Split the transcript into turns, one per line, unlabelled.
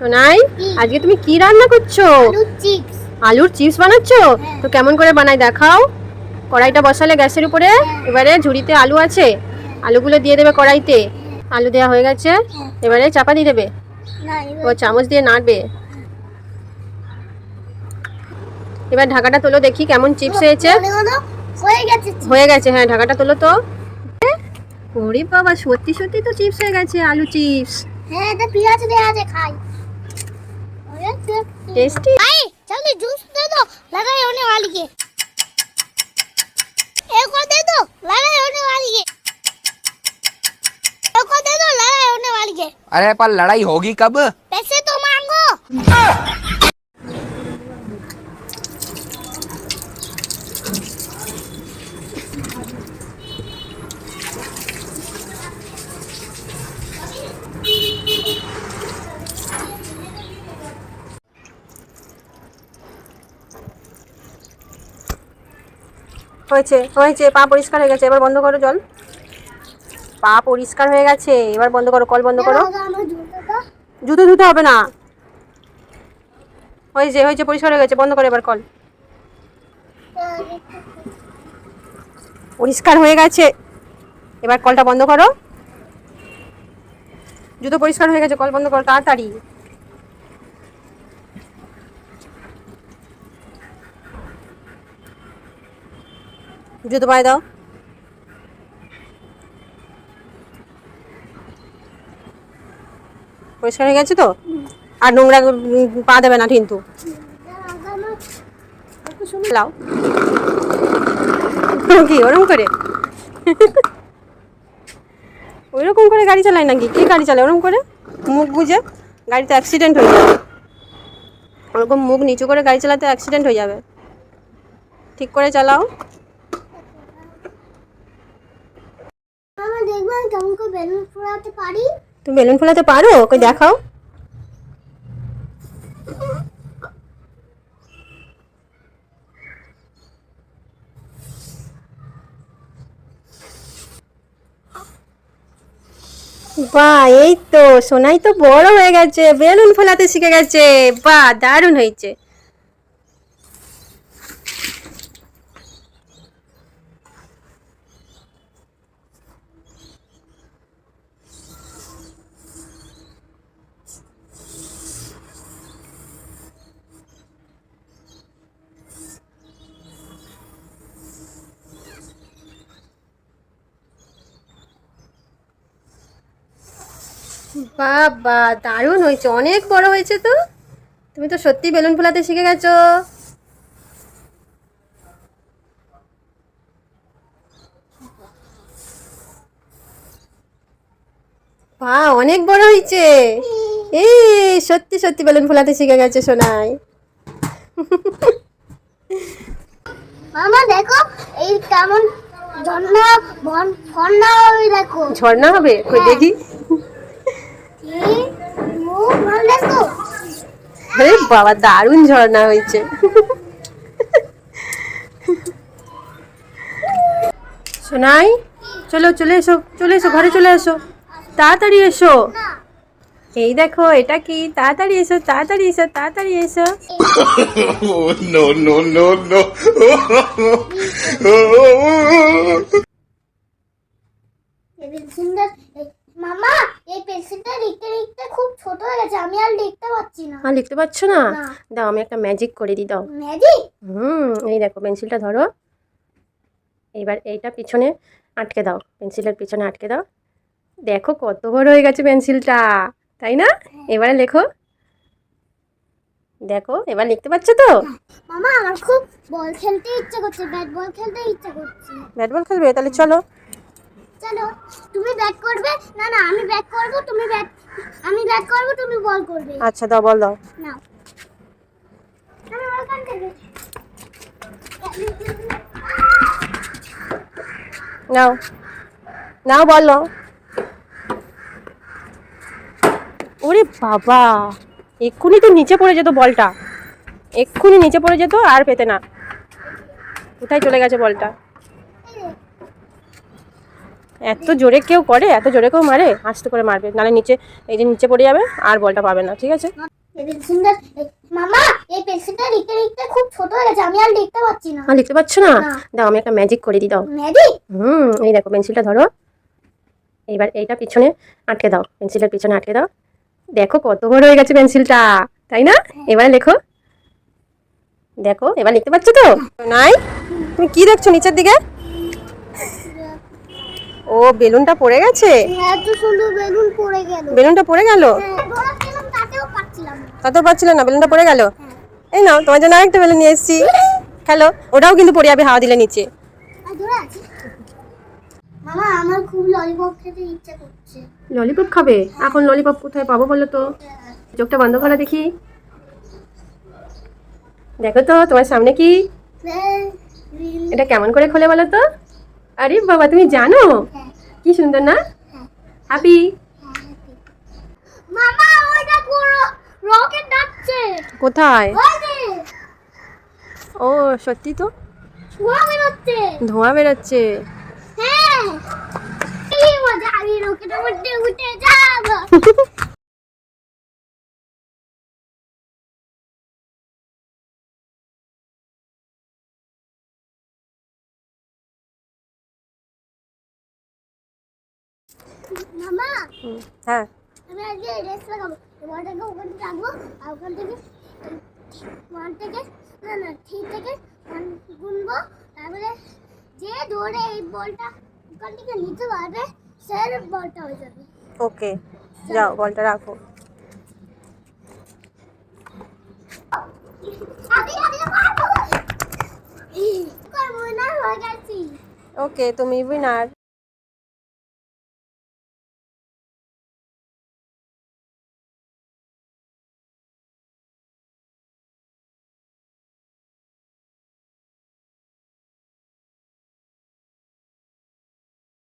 সোনাই আজকে তুমি কি রান্না করছ? আলুর চিপস। বানাচ্ছো?
হ্যাঁ।
তো কেমন করে বানাই দেখাও। কড়াইটা বসালে গ্যাসের উপরে। এবারে ঝুড়িতে আলু আছে। আলুগুলো দিয়ে দেবে কড়াইতে। আলু দেওয়া হয়ে গেছে। এবারে চাপা দিয়ে দেবে। ও চামচ দিয়ে নাড়বে। এবার ঢাকাটা তোলো দেখি কেমন চিপস হয়েছে।
হয়ে গেছে
হয়ে হ্যাঁ ঢাকাটা তোলো তো। ওরে বাবা সত্যি সত্যি তো চিপস হয়ে গেছে আলু চিপস।
হ্যাঁ এটা পেঁয়াজ দেওয়া আছে খাই।
टेस्टी
भाई जल्दी जूस दे दो। लड़ाई होने वाली है एक और दे दो। लड़ाई होने वाली है एक और दे दो। लड़ाई होने वाली है
अरे पर लड़ाई होगी कब?
पैसे तो मांगो। आ!
হয়েছে হয়েছে, পা পরিষ্কার হয়ে গেছে, এবার বন্ধ করো জল। পা পরিষ্কার হয়ে গেছে, এবার বন্ধ করো, কল বন্ধ করো। জুতো ধুতে হবে না। হয়েছে হয়েছে, পরিষ্কার হয়ে গেছে, বন্ধ করো এবার কল। পরিষ্কার হয়ে গেছে, এবার কলটা বন্ধ করো। জুতো পরিষ্কার হয়ে গেছে, কল বন্ধ করো, তাড়াতাড়ি। জুতো পায়ে দাও। পরিষ্কার হয়ে গেছে তো? আর নোংরা পা দেবে না কিন্তু কি? ওরকম করে? ওইরকম করে গাড়ি চালায় নাকি? কি গাড়ি চালায়? ওরকম করে? মুখ বুঝে? গাড়িতে অ্যাক্সিডেন্ট হয়ে যাবে। ওরকম মুখ নিচু করে গাড়ি চালাতে অ্যাক্সিডেন্ট হয়ে যাবে। ঠিক করে চালাও।
মামা দেখবেন কেমন করে বেলুন ফোড়াতে পারি।
তুমি বেলুন ফোলাতে পারো? ওকে দেখাও। বাহ, এই তো, সোনাই তো বড় হয়ে গেছে, বেলুন ফোলাতে শিখে গেছে। বাহ, দারুণ হয়েছে। বাবা দারুণ হয়েছে অনেক বড় হয়েছে তো। তুমি তো সত্যি বেলুন ফোলাতে শিখে গেছো। বা অনেক বড় হয়েছে। এই সত্যি সত্যি বেলুন ফোলাতে শিখে গেছে সোনাই।
মামা দেখো এই কেমন ঝর্ণা দেখো
ঝর্ণা হবে দেখি।
এই মুখ ভালো দেখো।
আরে বাবা দারুণ ঝর্ণা হয়েছে। সোনাই চলো চলে এসো চলে এসো ঘরে চলে এসো। তাড়াতাড়ি এসো। এই দেখো এটা কি? তাড়াতাড়ি এসো তাড়াতাড়ি এসো তাড়াতাড়ি এসো।
Oh, no no no no
এই পেন্সিলটা এই- মামা এই পেন্সিলটা লিখতে লিখতে খুব ছোট হয়ে গেছে আমি আর লিখতে পারছি না।
আর লিখতে পারছ না। দাও আমি একটা ম্যাজিক করে দিই দাও।
ম্যাজিক
হুম এই দেখো পেন্সিলটা ধরো। এইবার এইটা পিছনে আটকে দাও পেন্সিলের পিছনে আটকে দাও। দেখো কত বড় হয়ে গেছে পেন্সিলটা তাই না? এবারে লেখো। দেখো এবার লিখতে পারছ তো?
মামা আমার খুব বল খেলতে ইচ্ছে করছে ব্যাট বল খেলতে ইচ্ছে করছে।
ব্যাট বল খেলবে? তাহলে চলো।
চলো তুমি ব্যাট করবে? না না আমি ব্যাট করব তুমি ব্যাট আমি ব্যাট করব তুমি বল করবে।
আচ্ছা দাও বল দাও।
নাও। আমি ওখান থেকে
নাও। নাও বলো ওরে বাবা এক্ষুনি তো নিচে পড়ে যেত বলটা। এক্ষুনি নিচে পড়ে যেত আর পেতে না। কোথায় চলে গেছে বলটা? এত জোরে কেউ করে এত জোরে কেউ মারে আস্তে করে মারবে। নাহলে নিচে এই যে নিচে পড়ে যাবে আর বলটা পাবে না ঠিক আছে?
মামা এই পেন্সিলটা লিখতে লিখতে খুব ছোট হয়ে গেছে আমি আর লিখতে পারছি না।
আর লিখতে পারছ না?
না।
দাও আমি একটা ম্যাজিক করে দিই দাও।
ম্যাজিক
হুম এই দেখো পেন্সিলটা ধরো। এইবার এইটা পিছনে আটকে দাও পেন্সিলের পিছনে আটকে দাও। দেখো কত বড় হয়ে গেছে পেন্সিলটা তাই না? এবারে লেখো। দেখো এবার লিখতে পারছ তো? নাই? তুমি কি দেখছ নিচের দিকে? ও বেলুনটা পড়ে গেছে?
এত সুন্দর বেলুন পড়ে গেল।
বেলুনটা পড়ে গেল?
হ্যাঁ তাতেও পাচ্ছিলাম না।
তাতেও পাচ্ছিল না বেলুনটা পড়ে গেল? এই নাও তোমার জন্য আরেকটা বেলুন নিয়ে এসেছি। হ্যালো ওটাও কিন্তু পড়ে যাবে হাওয়া দিলে নিচে।
মামা আমার খুব ললিপপ খেতে ইচ্ছে করছে।
ললিপপ খাবে? এখন ললিপপ কোথায় পাবো বলো তো? চোখটা বন্ধ করা দেখি। দেখো তো তোমার সামনে কি?
হ্যাঁ,
এটা কেমন করে খোলে বলো তো? আরে বাবা তুমি জানো?
হ্যাঁ,
কি সুন্দর না?
হ্যাঁ।
হ্যাপি
মামা ওইটা পুরো রকেট
কোথায়? ও সত্যি তো?
ধোঁয়া বেরোচ্ছে।
ধোঁয়া বেরোচ্ছে।
হ্যাঁ। কি মজা আমি রকেটের মধ্যে উঠে যাব। থেকে ওয়ান থেকে না না থ্রি থেকে ওয়ান গুনবো তারপরে যে ধরে এই বলটা ওখান থেকে নিতে পারবে স্যার বলটা হয়ে যাবে
ওকে যাও বলটা রাখো
আমি আমি পারব করব না হয়ে গেছি
ওকে তুমি উইনার